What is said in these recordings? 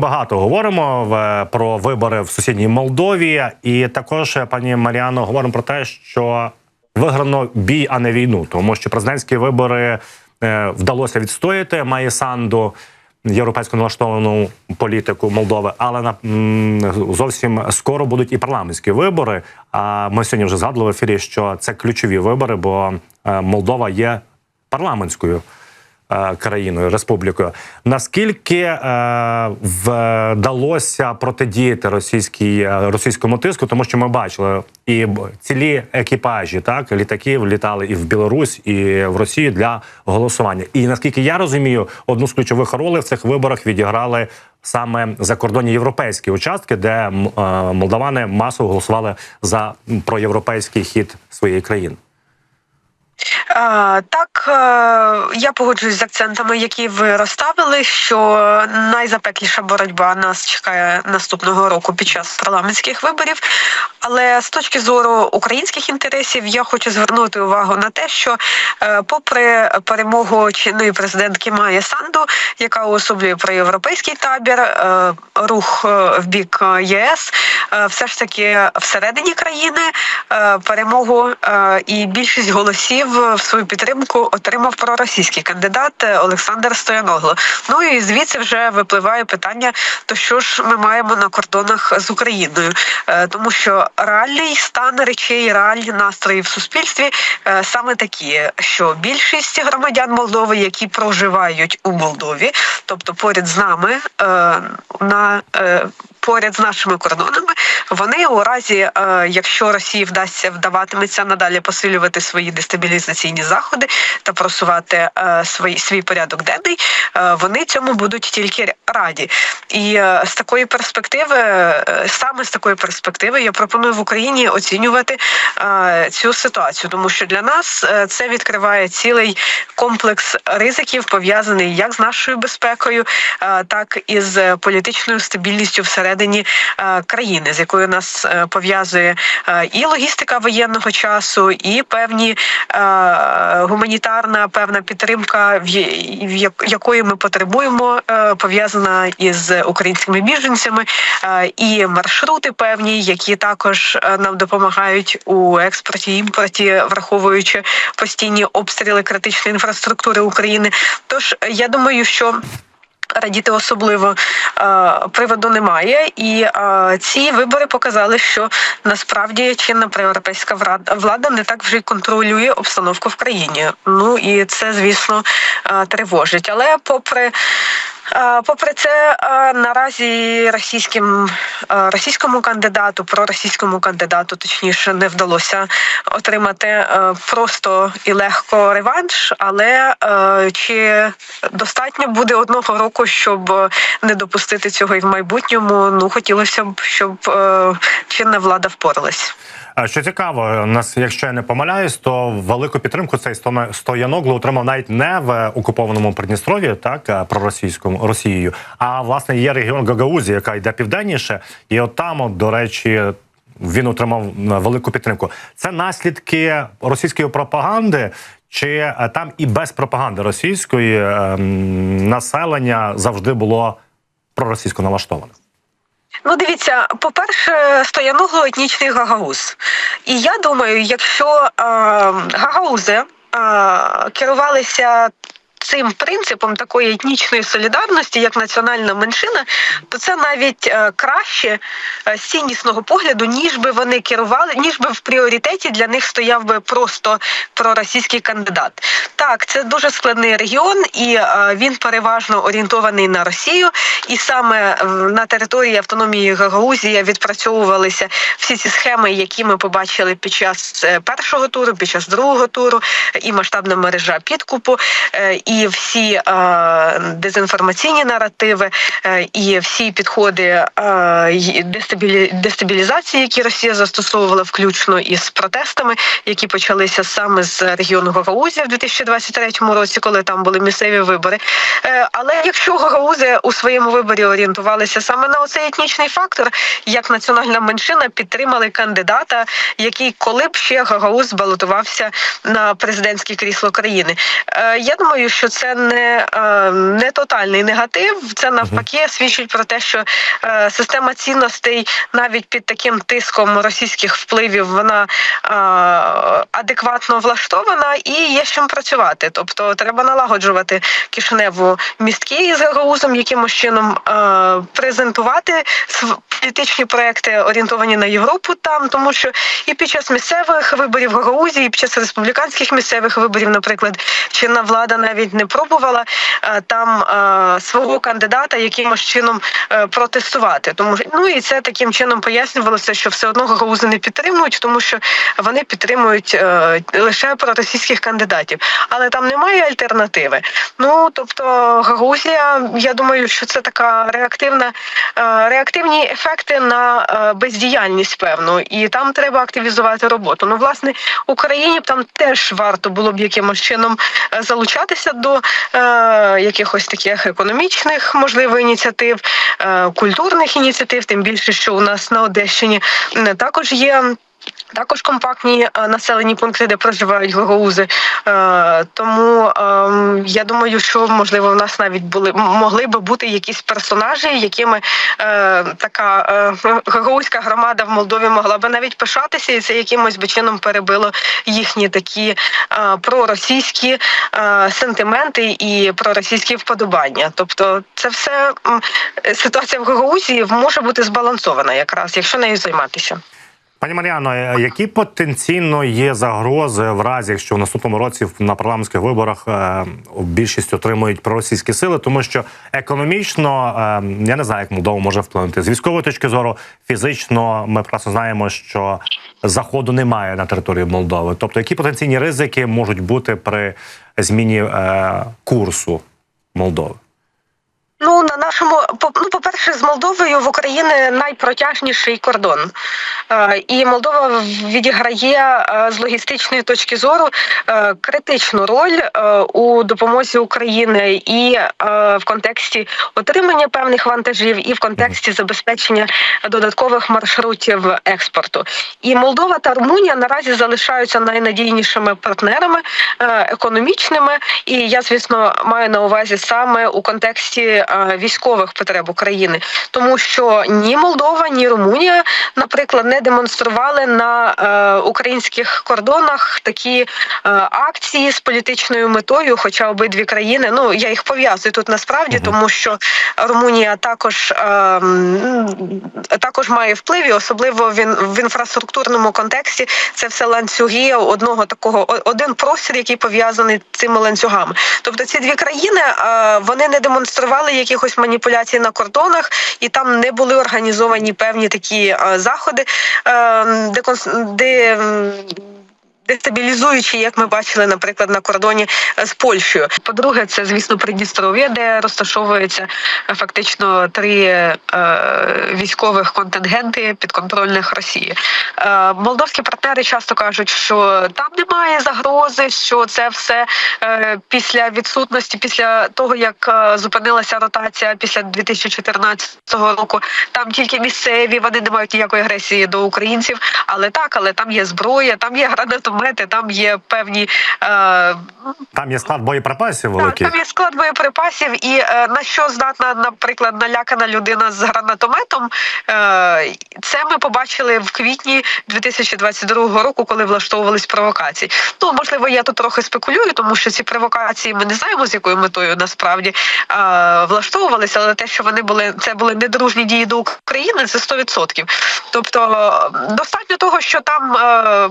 багато говоримо в, про вибори в сусідній Молдові, і також, е, пані Маріано, говоримо про те, що виграно бій, а не війну, тому що президентські вибори е, вдалося відстояти. Має Санду європейсько налаштовану політику Молдови, але на зовсім скоро будуть і парламентські вибори. А ми сьогодні вже згадували в ефірі, що це ключові вибори, бо е, Молдова є парламентською країною, республікою. Наскільки е, вдалося протидіяти російській е, російському тиску, тому що ми бачили і цілі екіпажі, так літаків літали і в Білорусь, і в Росію для голосування. І наскільки я розумію, одну з ключових ролей в цих виборах відіграли. Саме закордонні європейські участки, де е, молдавани масово голосували за проєвропейський хід своєї країни. Так, е, я погоджуюсь з акцентами, які ви розставили, що найзапекліша боротьба нас чекає наступного року під час парламентських виборів. Але з точки зору українських інтересів я хочу звернути увагу на те, що е, попри перемогу чинної президентки Майя Санду, яка уособлює проєвропейський табір, е, рух в бік ЄС, все ж таки всередині країни перемогу і більшість голосів в свою підтримку отримав проросійський кандидат е, Олександр Стояногло. Ну і звідси вже випливає питання: то що ж ми маємо на кордонах з Україною, Е, тому що реальний стан речей, реальні настрої в суспільстві е, саме такі, що більшість громадян Молдови, які проживають у Молдові, тобто поряд з нами на поряд з нашими кордонами, вони у разі, е, якщо Росії вдасться вдаватиметься надалі посилювати свої дестабілізаційні заходи та просувати е, свій, свій порядок денний, е, вони цьому будуть тільки раді. І з такої перспективи, саме з такої перспективи, я пропоную в Україні оцінювати цю ситуацію, тому що для нас це відкриває цілий комплекс ризиків, пов'язаний як з нашою безпекою, так і з політичною стабільністю всередині е, країни, з якою нас е, пов'язує е, і логістика воєнного часу, і певні гуманітарна певна підтримка, якої ми потребуємо, пов'язана із українськими біженцями, і маршрути певні, які також нам допомагають у експорті імпорті, враховуючи постійні обстріли критичної інфраструктури України. Тож я думаю, що. Радіти особливо е, приводу немає, і е, ці вибори показали, що насправді чинна проєвропейська влада, не так вже й контролює обстановку в країні. Ну і це, звісно, е, тривожить. Але попри Попри це, наразі російським російському кандидату, проросійському кандидату, точніше, не вдалося отримати е, просто і легко реванш. Але е, чи достатньо буде одного року, щоб не допустити цього і в майбутньому? Ну хотілося б, щоб е, чинна влада впоралась. Що цікаво, нас, якщо я не помиляюсь, то велику підтримку цей Стояноглу отримав навіть не в окупованому Придністров'ї, так проросійському Росією, а власне є регіон Гагаузі, яка йде південніше, і от там, от, до речі. Він отримав велику підтримку. Це наслідки російської пропаганди, чи е, там і без пропаганди російської е, населення завжди було проросійсько налаштоване. Ну, дивіться, по-перше, стояногло етнічний гагауз. І я думаю, якщо е, гагаузи е, керувалися. Цим принципом такої етнічної солідарності, як національна меншина, то це навіть е, краще е, з ціннісного погляду, ніж би вони керували, ніж би в пріоритеті для них стояв би просто проросійський кандидат. Так, це дуже складний регіон, і е, він переважно орієнтований на Росію. І саме на території автономії Гагаузія відпрацьовувалися всі ці схеми, які ми побачили під час першого туру, під час другого туру, і масштабна мережа підкупу, е, і всі е, дезінформаційні наративи, е, і всі підходи е, дестабілі- дестабілізації, які Росія застосовувала, включно із протестами, які почалися саме з регіону Гагаузія в 2023 році, коли там були місцеві вибори. Але якщо Гагаузи у своєму виборі орієнтувалися саме на оцей етнічний фактор, як національна меншина підтримали кандидата, який коли б ще Гагауз балотувався на президентське крісло країни. Я думаю, що це не, е, не тотальний негатив. Це навпаки свідчить про те, що е, система цінностей навіть під таким тиском російських впливів вона е, адекватно влаштована і є з чим працювати. Тобто треба налагоджувати кишеневу містки із гагаузом, якимось чином презентувати політичні проекти орієнтовані на Європу там, тому що і під час місцевих виборів в Гагаузі, і під час республіканських місцевих виборів, наприклад, чинна влада навіть не пробувала е, там е, свого кандидата якимось чином е, протестувати. Тому ну і це таким чином пояснювалося, що все одно гагаузи не підтримують, тому що вони підтримують лише проросійських кандидатів, але там немає альтернативи. Ну тобто Гагаузія, я думаю, що це така реактивна реактивні ефекти на бездіяльність, певно, і там треба активізувати роботу. Ну, власне, Україні б там теж варто було б якимось чином залучатися до е, якихось таких економічних, можливо, ініціатив, е, культурних ініціатив, тим більше, що у нас на Одещині також є. Також компактні е, населені пункти, де проживають гагаузи. Е, тому ем, я думаю, що можливо в нас навіть були могли би бути якісь персонажі, якими е, така е, гагаузька громада в Молдові могла би навіть пишатися, і це якимось би чином перебило їхні такі е, проросійські е, сентименти і проросійські вподобання. Тобто, це все ситуація в Гагаузії може бути збалансована, якраз якщо нею займатися. Пані Мар'яно, е, які потенційно є загрози в разі, якщо в наступному році на парламентських виборах е, більшість отримують проросійські сили, тому що економічно е, я не знаю, як Молдова може вплинути з військової точки зору, фізично ми прекрасно знаємо, що заходу немає на території Молдови. Тобто, які потенційні ризики можуть бути при зміні курсу Молдови? Ну на нашому по- ну, по-перше, з Молдовою в Україні найпротяжніший кордон, Е, і Молдова відіграє е, з логістичної точки зору е, критичну роль у допомозі України і в контексті отримання певних вантажів, і в контексті забезпечення додаткових маршрутів експорту. І Молдова та Румунія наразі залишаються найнадійнішими партнерами економічними. І я, звісно, маю на увазі саме у контексті військових потреб України, тому що ні Молдова, ні Румунія, наприклад, не демонстрували на е, українських кордонах такі е, акції з політичною метою. Хоча обидві країни, ну я їх пов'язую тут насправді, тому що Румунія також, е, також має вплив, і особливо він в інфраструктурному контексті. Це все ланцюги одного такого один простір, який пов'язаний цими ланцюгами. Тобто ці дві країни е, вони не демонстрували якихось маніпуляцій на кордонах, і там не були організовані певні такі е, заходи, е, де, Дестабілізуючи, як ми бачили, наприклад, на кордоні е, з Польщею. По-друге, це звісно Придністров'я, де розташовується е, фактично три е, військових контингенти підконтрольних Росії. Е, молдовські партнери часто кажуть, що там немає загрози, що це все е, після відсутності, після того як е, зупинилася ротація після 2014 року. Там тільки місцеві, вони не мають ніякої агресії до українців. Але так, але там є зброя, там є гранатомети, там є певні. Е, Там є склад боєприпасів так, великий. там є склад боєприпасів, і е, на що здатна, наприклад, налякана людина з гранатометом. Е, це ми побачили в квітні 2022 року, коли влаштовувались провокації. Ну можливо, я тут трохи спекулюю, тому що ці провокації ми не знаємо з якою метою насправді е, влаштовувалися, але те, що вони були, це були недружні дії до України, це 100%. Тобто е, достатньо того, що там. Е,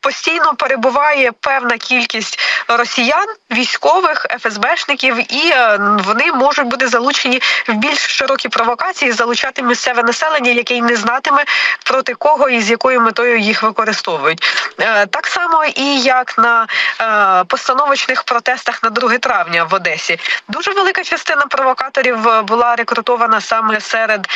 Постійно перебуває певна кількість росіян, військових, ФСБшників, і е, вони можуть бути залучені в більш широкі провокації, залучати місцеве населення, яке й не знатиме проти кого і з якою метою їх використовують. Е, Так само і як на е, постановочних протестах на 2 травня в Одесі. Дуже велика частина провокаторів була рекрутована саме серед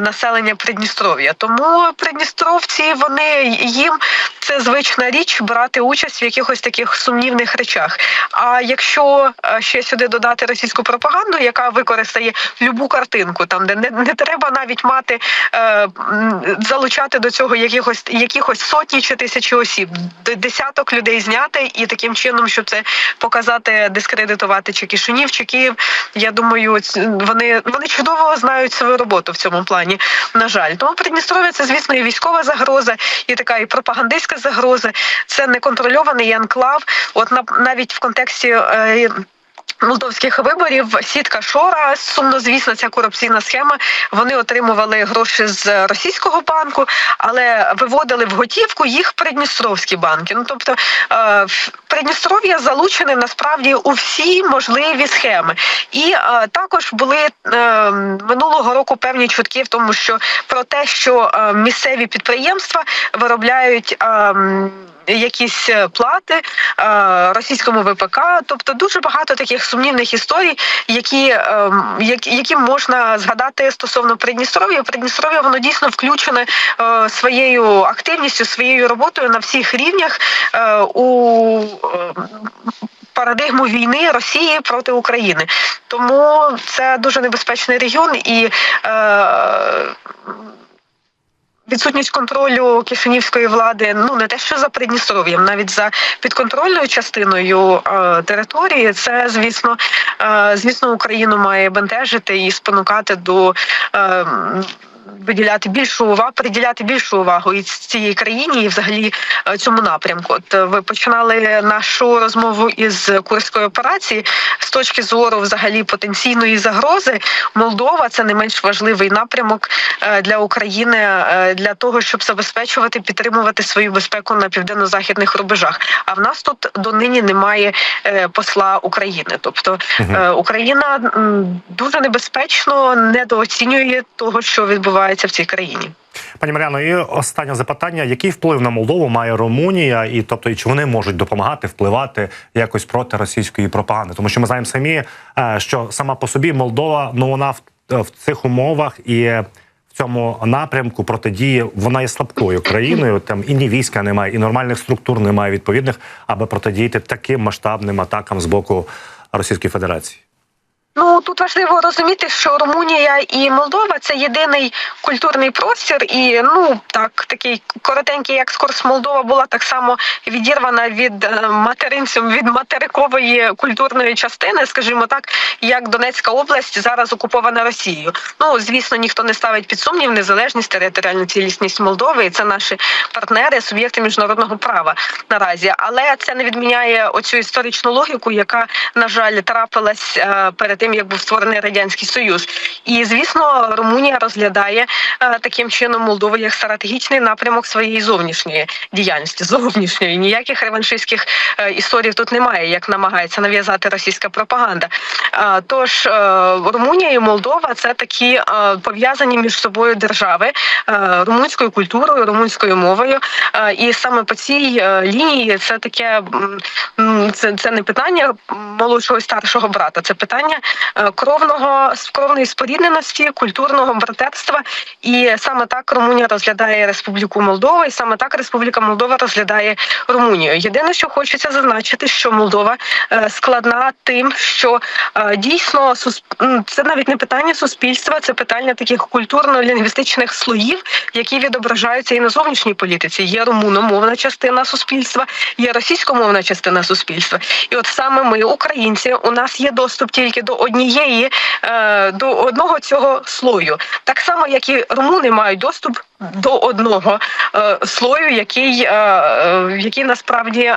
населення Придністров'я. Тому придністровці вони їм це звична річ брати участь в якихось таких сумнівних речах. А якщо е, ще сюди додати російську пропаганду, яка використає любу картинку, там де не, не треба навіть мати е, залучати до цього якихось якихось сотні чи тисячі осіб, десяток людей зняти і таким чином, щоб це показати, дискредитувати чи Кишинів, чи Київ. Я думаю, вони вони чудово знають свою роботу в цьому плані. На жаль, тому Придністров'я це звісно і військова загроза, і така і пропагандистська загроза. Це неконтрольований анклав. От на навіть в контексті. Е, Молдовських виборів сітка Шора сумнозвісна ця корупційна схема. Вони отримували гроші з російського банку, але виводили в готівку їх придністровські банки. Ну тобто е, Придністров'я залучене насправді у всі можливі схеми, і е, також були е, минулого року певні чутки в тому, що про те, що е, місцеві підприємства виробляють. е, Якісь е, плати е, російському ВПК, тобто дуже багато таких сумнівних історій, які, ем, які, можна згадати стосовно Придністров'я. Придністров'я воно дійсно включене е, своєю активністю, своєю роботою на всіх рівнях у е, парадигму війни Росії проти України. Тому це дуже небезпечний регіон і. Е, Відсутність контролю кишинівської влади ну не те, що за Придністров'ям, навіть за підконтрольною частиною е, території, це звісно, е, звісно, Україну має бентежити і спонукати до. Е, Виділяти більшу увагу, приділяти більшу увагу і цієї країні, і взагалі е, цьому напрямку. От е, ви починали нашу розмову із курської операції з точки зору взагалі потенційної загрози. Молдова це не менш важливий напрямок е, для України для того, щоб забезпечувати підтримувати свою безпеку на південно-західних рубежах. А в нас тут донині немає посла України. Тобто Україна дуже небезпечно недооцінює того, що відбувається в цій країні. Пані Мар'яно, і останнє запитання: який вплив на Молдову має Румунія, і тобто, і чи вони можуть допомагати впливати якось проти російської пропаганди? Тому що ми знаємо самі, е, що сама по собі Молдова, ну вона в, в цих умовах і в цьому напрямку протидії вона є слабкою країною. Там і ні війська немає, і нормальних структур немає відповідних, аби протидіяти таким масштабним атакам з боку Російської Федерації. Ну тут важливо розуміти, що Румунія і Молдова це єдиний культурний простір, і ну так такий коротенький екскурс Молдова була так само відірвана від е, материнцем від материкової культурної частини, скажімо так, як Донецька область зараз окупована Росією. Ну звісно, ніхто не ставить під сумнів незалежність, територіальну цілісність Молдови, і це наші партнери, суб'єкти міжнародного права наразі. Але це не відміняє оцю історичну логіку, яка на жаль трапилась е, перед тим, як був створений радянський союз. І звісно, Румунія розглядає е, таким чином Молдову як стратегічний напрямок своєї зовнішньої діяльності. Зовнішньої ніяких реваншистських е, історій тут немає, як намагається нав'язати російська пропаганда. Е, Тож Румунія і Молдова це такі пов'язані між собою держави румунською культурою, румунською мовою. І саме по цій лінії це таке це, це не питання молодшого і старшого брата, це питання кровного кровної спорідненості, культурного братерства. І саме так Румунія розглядає Республіку Молдова, і саме так Республіка Молдова розглядає Румунію. Єдине, що хочеться зазначити, що Молдова е, складна тим, що е, дійсно це навіть не питання суспільства, це питання таких культурно-лінгвістичних слоїв, які відображаються і на зовнішній політиці. Є румуномовна частина суспільства, є російськомовна частина суспільства. І от саме ми, українці, у нас є доступ тільки до однієї, е, до одного цього слою, так само як і румуни мають доступ до одного е, слою, який, е, е, який насправді е,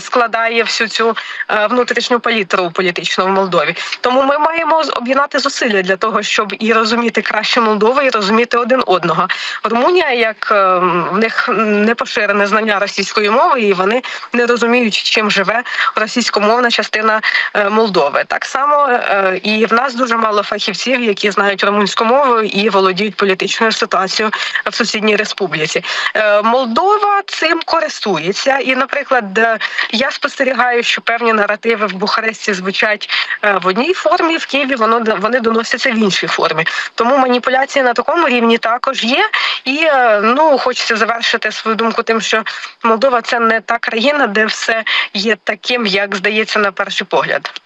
складає всю цю е, внутрішню палітру політичну в Молдові. Тому ми маємо об'єднати зусилля для того, щоб і розуміти краще Молдову, і розуміти один одного. Румунія, як е, в них не поширене знання російської мови, і вони не розуміють, чим живе російськомовна частина е, Молдови. Так само е, і в нас дуже мало фахівців, які знають румунську мову і володіють політичною ситуацією в сусідній республіці. Е, Молдова цим користується, і, наприклад, е, я спостерігаю, що певні наративи в Бухаресті звучать е, в одній формі, в Києві воно вони доносяться в іншій формі. Тому маніпуляції на такому рівні також є. І ну хочеться завершити свою думку тим, що Молдова це не та країна, де все є таким, як здається на перший погляд.